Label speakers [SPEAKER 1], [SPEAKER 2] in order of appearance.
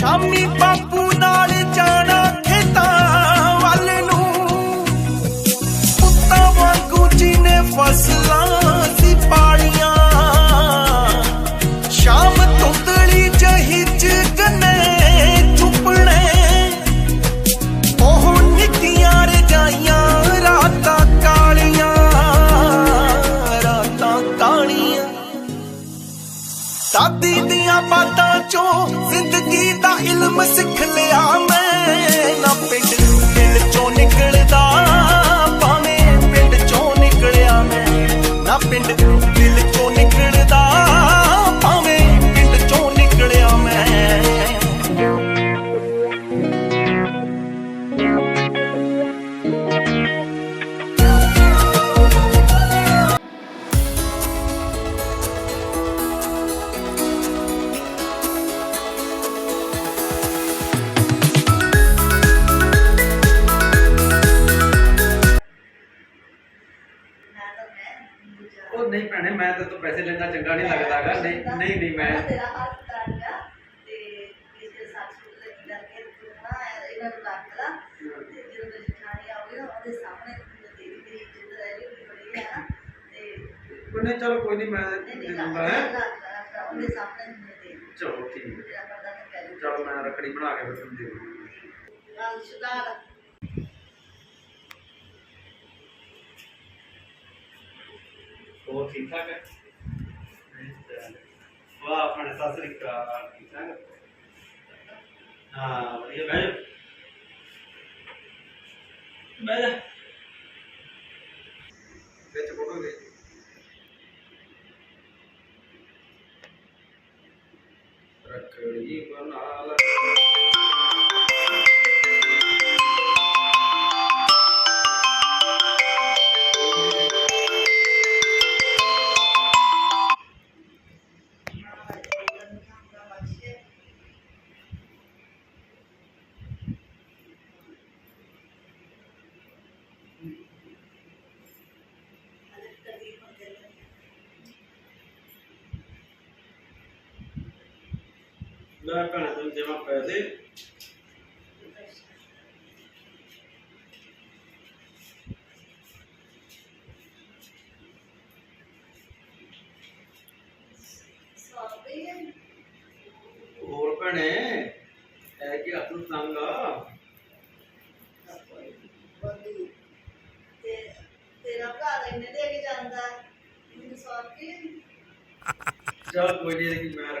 [SPEAKER 1] ਸ਼ਾਮੀ ਬਾਪੂ ਨਾਲ ਜਾਣਾ ਦਾਦੀ ਦੀਆਂ ਬਾਤਾਂ ਚੋਂ ਜ਼ਿੰਦਗੀ ਦਾ ਇਲਮ ਸਿੱਖ ਲਿਆ ਮੈਂ। ਨਾ ਪਿੰਡ ਮੈਂ
[SPEAKER 2] ਤੇ ਤੋਂ ਪੈਸੇ ਲੈਣਾ ਚੰਗਾ ਨਹੀਂ ਲੱਗਦਾਗਾ ਨਹੀਂ ਨਹੀਂ ਨਹੀਂ ਮੈਂ
[SPEAKER 3] ਤੇਰਾ ਹੱਥ ਤਰ ਗਿਆ ਤੇ ਇਸ ਦੇ ਸਾਥ ਸੁਣ ਲੱਗੀ ਕਰਕੇ ਤੂੰ ਨਾ ਇਹਨਾਂ ਨੂੰ ਰੱਖ ਲਾ ਤੇ ਜਦੋਂ ਮੇਰੀ ਜਠਾਣੀ ਆਉਗੀ ਨਾ ਉਹਦੇ ਸਾਹਮਣੇ ਤੇਰੀ ਮੇਰੀ ਇੱਜ਼ਤ ਰਹੇਗੀ ਬੜੀ ਆ ਤੇ
[SPEAKER 2] ਚਲ ਕੋਈ ਨਹੀਂ ਮੈਂ
[SPEAKER 3] ਨਹੀਂ
[SPEAKER 2] ਦੇ
[SPEAKER 3] ਨਹੀਂ
[SPEAKER 2] ਦੂੰਗਾ ਹੈ
[SPEAKER 3] ਉਹਦੇ ਸਾਹਮਣੇ ਮੈਨੂੰ ਦੇ
[SPEAKER 2] ਚਲੋ ਠੀਕ ਹੈ।
[SPEAKER 3] ਤੇਰਾ ਮੈਂ
[SPEAKER 2] ਰੱਖੜੀ ਬਣਾ ਕੇ ਫਿਰ ਤੁਹਾਨੂੰ ਦੇ ਦੂੰਗਾ।
[SPEAKER 3] ਗੱਲ ਸੁਧਾਰ
[SPEAKER 2] ਹੋਰ ਠੀਕ ਠਾਕ ਹੈ? ਵਾਹ, ਆਪਣੇ ਸਤਿ ਸ੍ਰੀ ਅਕਾਲ। ਠੀਕ ਠਾਕ ਹਾਂ, ਵਧੀਆ, ਬਹਿ ਜਾ। ਵਿੱਚ ਫੋਟੋ ਦੇ ਰੱਖੜੀ ਬਣਾ ਲੈ। ਲੈ ਭੈਣੇ ਤੂੰ ਜਮਾ ਪੈਸੇ। ਹੋਰ ਭੈਣੇ ਹੈ ਕਿ ਹੱਥ ਤੰਗ ਆ?
[SPEAKER 3] ਤੇਰਾ ਭਰਾ ਇੰਨੇ ਦੇ ਕੇ ਜਾਂਦਾ ਮੈਨੂੰ ਸੌਂਪੀ
[SPEAKER 2] ਚਲ ਕੋਈ ਨਹੀਂ ਮੈਂ